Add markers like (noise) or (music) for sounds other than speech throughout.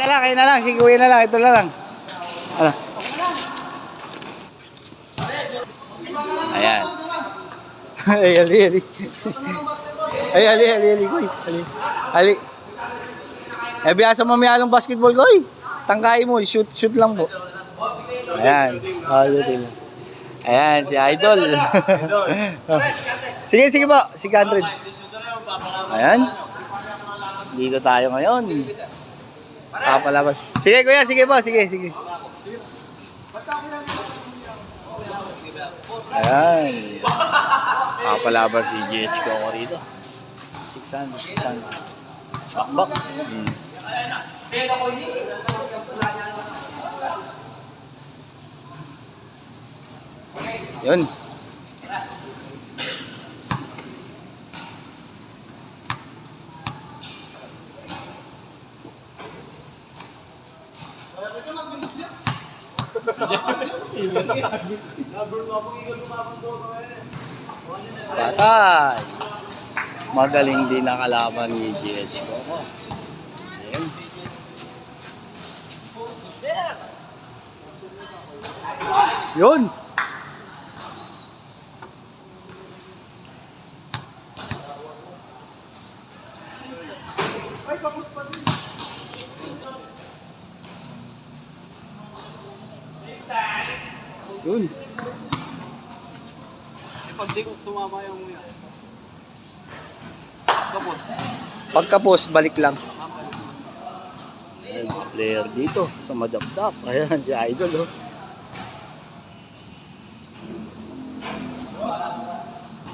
na lang, kayo na lang. Sige, uwi na lang. Ito na lang. Ano? Ayan. (laughs) Ay, ali, ali. (laughs) Ay, ali, ali, ali, koy. Ali. Ali. Eh, biyasa mo may along basketball, koy. Tangkain mo, shoot, shoot lang po. Ayan. Oh, shoot lang. Ayan, si Idol. (laughs) sige, sige po. Si Gandred. Ayan. Dito tayo ngayon. Papalabas. Sige, kuya. Sige po. Sige, sige. Ayan. Papalabas si GH ko ako rito. 600, 600. Bakbak. Hmm. Yun. Patay. Magaling din ang kalaban ni GH ko. Ayan. Yun. Yun. Pag di ko tumama yung yan. Tapos, Pagka-post, balik lang. Ayan, player dito sa madapdap. Ayan, si Idol, oh.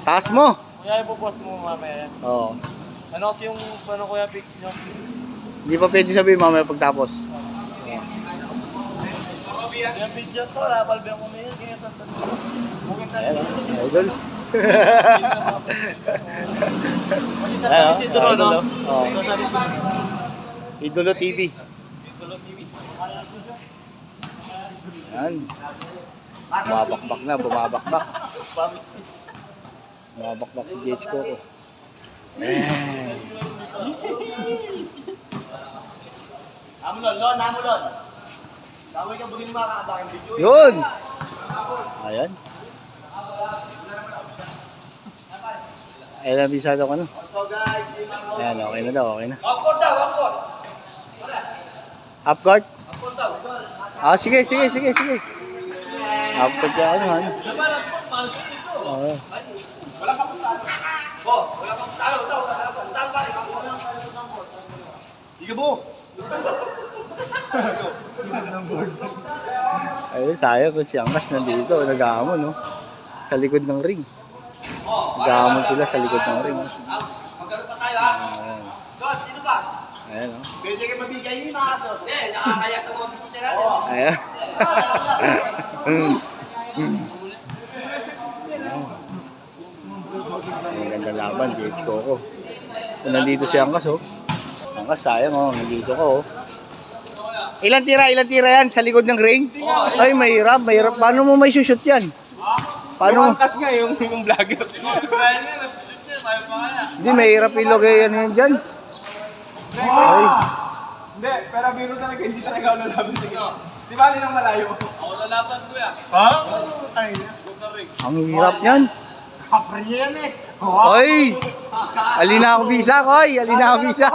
Taas mo. kuya ipopost mo mamaya. Oo. Ano kasi yung, ano kuya, pics nyo? Hindi pa pwede sabihin mamaya pagtapos. Yung yan to, rapal ba yung kumain? Kaya sa oh, Idol. Sa sabi si Idol, no? oh. Idolo TV. Turo TV. Ayan. Bumabakbak na, bumabakbak. Bumabakbak si GH. Ayan. Namulon, lon, namulon. Tawag ka bugin mga kakabakin video. Yun! Ayan. Ayan ang bisado ko na. So guys, yung mga Ayan, okay na daw, okay na. Up court daw, up court. Up guard? Up court daw. Ah, sige, sige, sige, sige. Up guard siya ano, ano. Oo. Wala ka pusta. Oh, wala ka pusta. Talo, talo, talo. Talo pa rin. Sige mo. Ayun tayo, kung si Angkas nandito, nag-aamon, no? Sa likod ng ring. Nag-aamon sila sa likod ng ring. Magkaroon pa tayo ha. Don, sino ba? ayan, no? Pwede kayo mabigay yung mga aso. Eh, nakakaya sa mga bisita natin. Ayan. Ang ganda laban, DH Coco. So, nandito si Angkas, oh. Angkas, sayang, oh. Nandito ko, oh. Ilan tira, ilan tira yan sa likod ng ring? Ay, mahirap, mahirap. Paano mo may shoot yan? Paano mo? Angkas nga yung, yung vlogger. Hindi, mahirap ilagay yan yun dyan. Ay, Hindi, pero biro talaga hindi siya nag-aulalaban. Di ba alin ang malayo? Ako lalaban ko yan. Ha? Ay, ang hirap yan. Kapre yan eh. Oy! Alina ako bisa, koy! Alina ako bisa!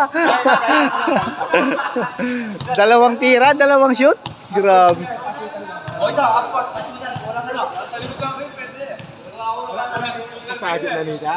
dalawang tira, dalawang shoot. Grabe. O ito, upward. Wala ka lang. Sa likod kami, pwede. Wala ako. Wala ka lang. Sa akin na nita.